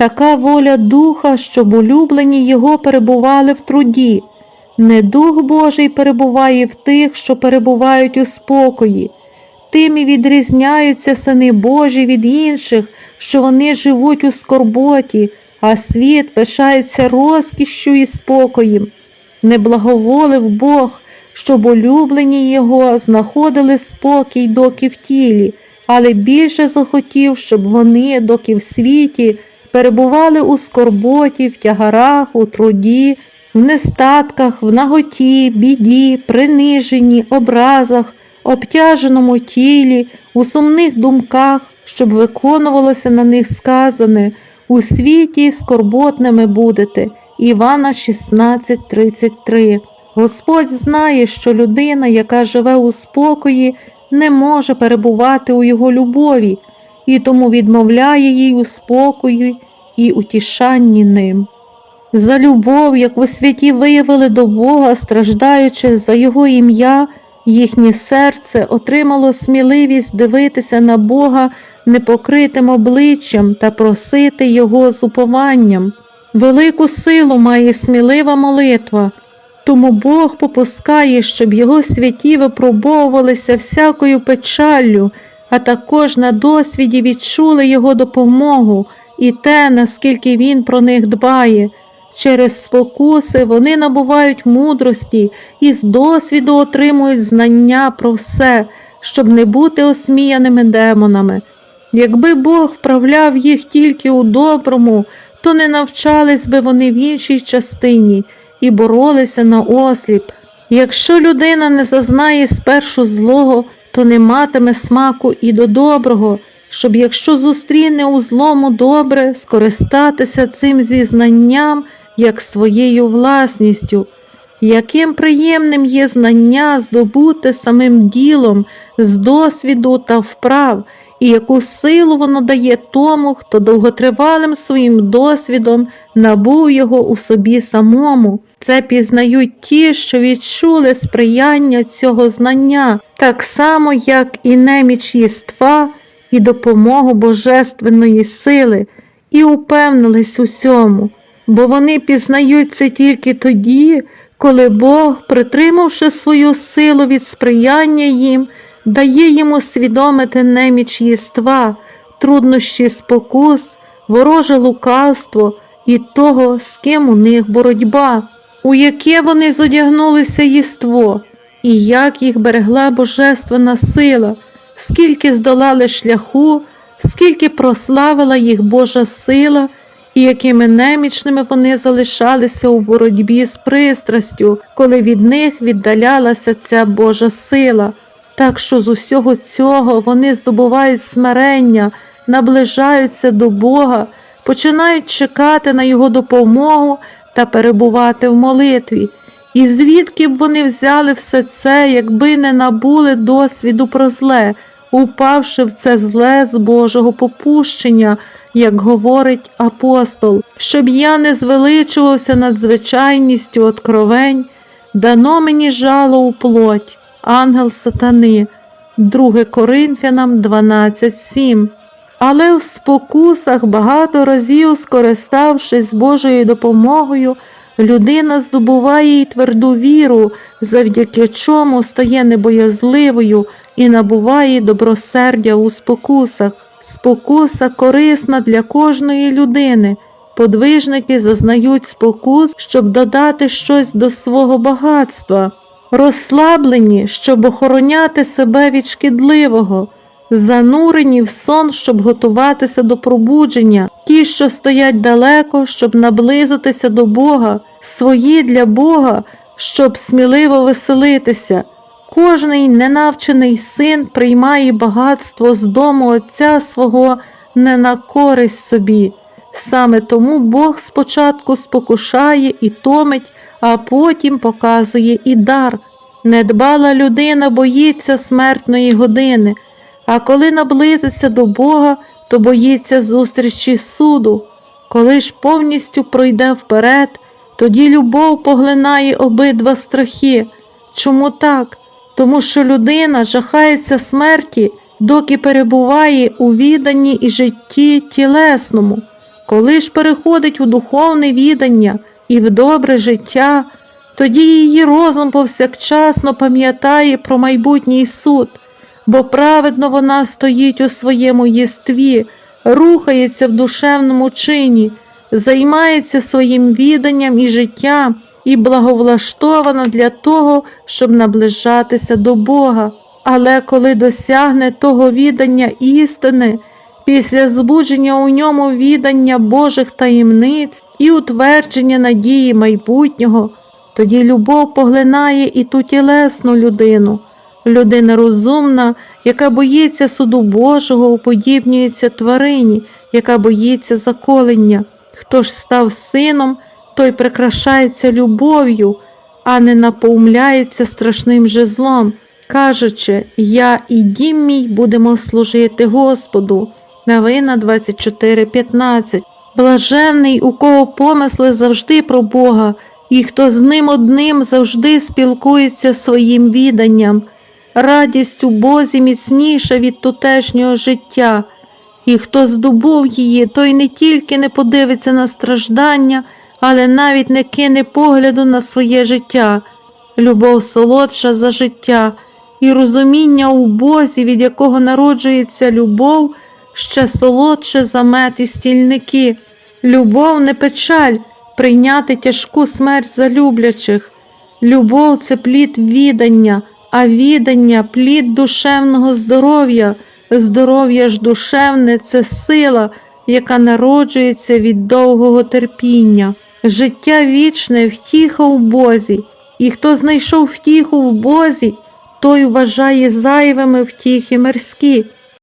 така воля духа, щоб улюблені його перебували в труді. Не дух Божий перебуває в тих, що перебувають у спокої. Тим і відрізняються сини Божі від інших, що вони живуть у скорботі, а світ пишається розкішшю і спокоєм. Не благоволив Бог, щоб улюблені його знаходили спокій доки в тілі, але більше захотів, щоб вони, доки в світі, перебували у скорботі, в тягарах, у труді, в нестатках, в наготі, біді, приниженні, образах, обтяженому тілі, у сумних думках, щоб виконувалося на них сказане, у світі скорботними будете. Івана 16:33. Господь знає, що людина, яка живе у спокої, не може перебувати у його любові, і тому відмовляє їй у спокої і утішанні ним. За любов, яку святі виявили до Бога, страждаючи за Його ім'я, їхнє серце отримало сміливість дивитися на Бога непокритим обличчям та просити Його з упованням. Велику силу має смілива молитва, тому Бог попускає, щоб його святі випробовувалися всякою печаллю, а також на досвіді відчули його допомогу і те, наскільки він про них дбає. Через спокуси вони набувають мудрості і з досвіду отримують знання про все, щоб не бути осміяними демонами. Якби Бог вправляв їх тільки у доброму, то не навчались би вони в іншій частині і боролися на осліп. Якщо людина не зазнає спершу злого, то не матиме смаку і до доброго, щоб якщо зустріне у злому добре, скористатися цим зізнанням як своєю власністю. Яким приємним є знання здобуте самим ділом з досвіду та вправ, і яку силу воно дає тому, хто довготривалим своїм досвідом набув його у собі самому. Це пізнають ті, що відчули сприяння цього знання, так само, як і неміч єства і допомогу Божественної сили, і упевнились у цьому, бо вони пізнають це тільки тоді, коли Бог, притримавши свою силу від сприяння їм, дає їм усвідомити неміч єства, труднощі спокус, вороже лукавство і того, з ким у них боротьба, у яке вони зодягнулися єство, і як їх берегла божественна сила, скільки здолали шляху, скільки прославила їх Божа сила, і якими немічними вони залишалися у боротьбі з пристрастю, коли від них віддалялася ця Божа сила. Так що з усього цього вони здобувають смирення, наближаються до Бога, починають чекати на Його допомогу та перебувати в молитві. І звідки б вони взяли все це, якби не набули досвіду про зле, упавши в це зле з Божого попущення, як говорить апостол, щоб я не звеличувався над звичайністю откровень, дано мені жало у плоть ангел сатани, 2 Коринфянам 12.7. Але в спокусах багато разів, скориставшись Божою допомогою, людина здобуває й тверду віру, завдяки чому стає небоязливою і набуває добросердя у спокусах. Спокуса корисна для кожної людини. Подвижники зазнають спокус, щоб додати щось до свого багатства розслаблені, щоб охороняти себе від шкідливого, занурені в сон, щоб готуватися до пробудження, ті, що стоять далеко, щоб наблизитися до Бога, свої для Бога, щоб сміливо веселитися. Кожний ненавчений син приймає багатство з дому Отця свого не на користь собі. Саме тому Бог спочатку спокушає і томить, а потім показує і дар. Недбала людина боїться смертної години, а коли наблизиться до Бога, то боїться зустрічі суду. Коли ж повністю пройде вперед, тоді любов поглинає обидва страхи. Чому так? Тому що людина жахається смерті, доки перебуває у відданні і житті тілесному. Коли ж переходить у духовне відання і в добре життя, тоді її розум повсякчасно пам'ятає про майбутній суд, бо праведно вона стоїть у своєму єстві, рухається в душевному чині, займається своїм віданням і життям і благовлаштована для того, щоб наближатися до Бога. Але коли досягне того відання істини, після збудження у ньому відання Божих таємниць і утвердження надії майбутнього, тоді любов поглинає і ту тілесну людину. Людина розумна, яка боїться суду Божого, уподібнюється тварині, яка боїться заколення. Хто ж став сином, той прикрашається любов'ю, а не наповмляється страшним же злом, кажучи, я і дім мій будемо служити Господу. Новина 24.15 Блаженний, у кого помисли завжди про Бога, і хто з ним одним завжди спілкується своїм віданням. Радість у Бозі міцніша від тутешнього життя, і хто здобув її, той не тільки не подивиться на страждання, але навіть не кине погляду на своє життя. Любов солодша за життя, і розуміння у Бозі, від якого народжується любов, ще солодше за мед і стільники. Любов не печаль прийняти тяжку смерть за люблячих. Любов це плід відання, а відання плід душевного здоров'я. Здоров'я ж душевне це сила, яка народжується від довгого терпіння. Життя вічне втіха у Бозі, і хто знайшов втіху в Бозі, той вважає зайвими втіхи мирські.